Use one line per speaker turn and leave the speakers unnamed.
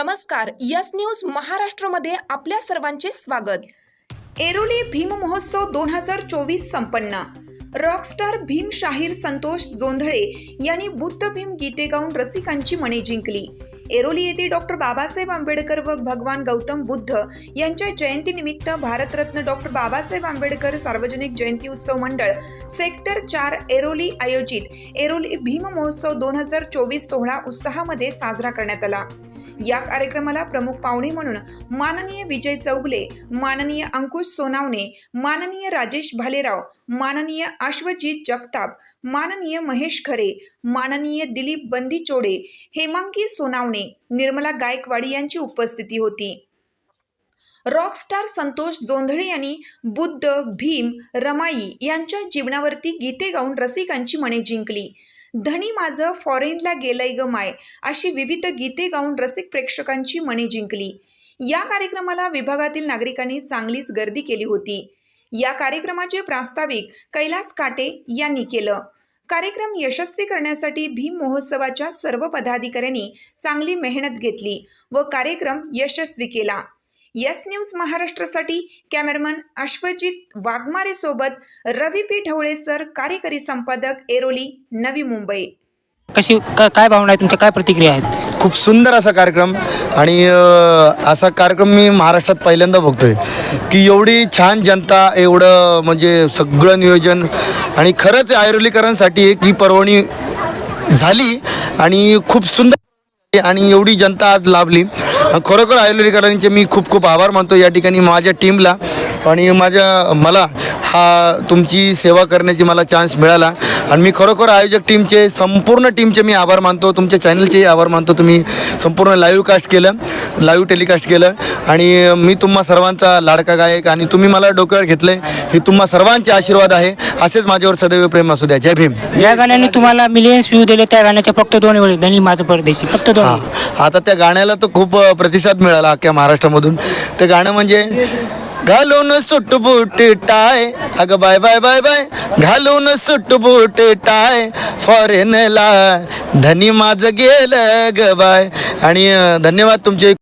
नमस्कार yes news महाराष्ट्रमध्ये आपल्या सर्वांचे स्वागत. एरोली भीम महोत्सव दोन हजार चोवीस संपन्न. रॉकस्टार भीम शाहीर संतोष जोंधळे यांनी बुद्ध भीम गीते गाऊन रसिकांची मने जिंकली. एरोली येथे डॉक्टर बाबासाहेब आंबेडकर व भगवान गौतम बुद्ध यांच्या जयंतीनिमित्त भारतरत्न डॉक्टर बाबासाहेब आंबेडकर सार्वजनिक जयंती उत्सव मंडळ सेक्टर चार एरोली आयोजित एरोली भीम महोत्सव दोन हजार चोवीस सोहळा उत्साहामध्ये साजरा करण्यात आला. या कार्यक्रमाला प्रमुख पाहुणे म्हणून माननीय विजय चौगले माननीय अंकुश सोनावणे माननीय राजेश भालेराव माननीय अश्वजीत जगताप माननीय महेश खरे माननीय दिलीप बंदीचोडे हेमांकी सोनावणे निर्मला गायकवाडी यांची उपस्थिती होती. रॉकस्टार संतोष जोंधळे यांनी बुद्ध भीम रमाई यांच्या जीवनावरती गीते गाऊन रसिकांची मने जिंकली. धनी माझं फॉरेनला गेलंय ग माय अशी विविध गीते गाऊन रसिक प्रेक्षकांची मने जिंकली. या कार्यक्रमाला विभागातील नागरिकांनी चांगलीच गर्दी केली होती. या कार्यक्रमाचे प्रास्ताविक कैलास काटे यांनी केलं. कार्यक्रम यशस्वी करण्यासाठी भीम महोत्सवाच्या सर्व पदाधिकाऱ्यांनी चांगली मेहनत घेतली व कार्यक्रम यशस्वी केला. यस न्यूज महाराष्ट्रासाठी कॅमेरामन अश्वजित वाघमारे सोबत रवी पी ढवळे सर कार्यकारी संपादक एरोली नवी मुंबई.
कशी का काय भावना आहे तुमच्या? काय प्रतिक्रिया आहेत?
खूप सुंदर असा कार्यक्रम आणि असा कार्यक्रम मी महाराष्ट्रात पहिल्यांदा बघतोय की एवढी छान जनता एवढं म्हणजे सगळं नियोजन आणि खरंच आयुर्लीकरणसाठी एक ही पर्वणी झाली आणि खूप सुंदर आणि एवढी जनता आज लाभली. खरोखर आयुर्वेदिकरांचे मी खूप खूप आभार मानतो या ठिकाणी माझ्या टीमला आणि माझ्या मला हा तुमची सेवा करण्याची मला चान्स मिळाला. आणि मी खरोखर आयोजक टीमचे संपूर्ण टीमचे मी आभार मानतो. तुमच्या चॅनलचेही आभार मानतो. तुम्ही संपूर्ण लाईव्ह कास्ट केलं. लाईव्ह टेलिकास्ट केलं. आणि मी तुम्हा सर्वांचा लाडका गायक आणि तुम्ही मला डोक्यावर घेतलं हे तुम्हा सर्वांचे आशीर्वाद आहे. असेच माझ्यावर सदैव प्रेम असू द्या. जय भीम.
ज्या गाण्याने तुम्हाला मिलियन्स व्ह्यू दिले त्या गाण्याच्या फक्त दोन वेळी. धनी माझं परदेशी. फक्त दोन
हा. आता त्या गाण्याला तर खूप प्रतिसाद मिळाला अख्ख्या महाराष्ट्रामधून. ते गाणं म्हणजे घालून सुटबूट टाय. अगं बाय बाय बाय बाय. घालून सुटबूट टाय. फॉरेनला धनी माझं गेलं ग बाय. आणि अ, धन्यवाद तुमचे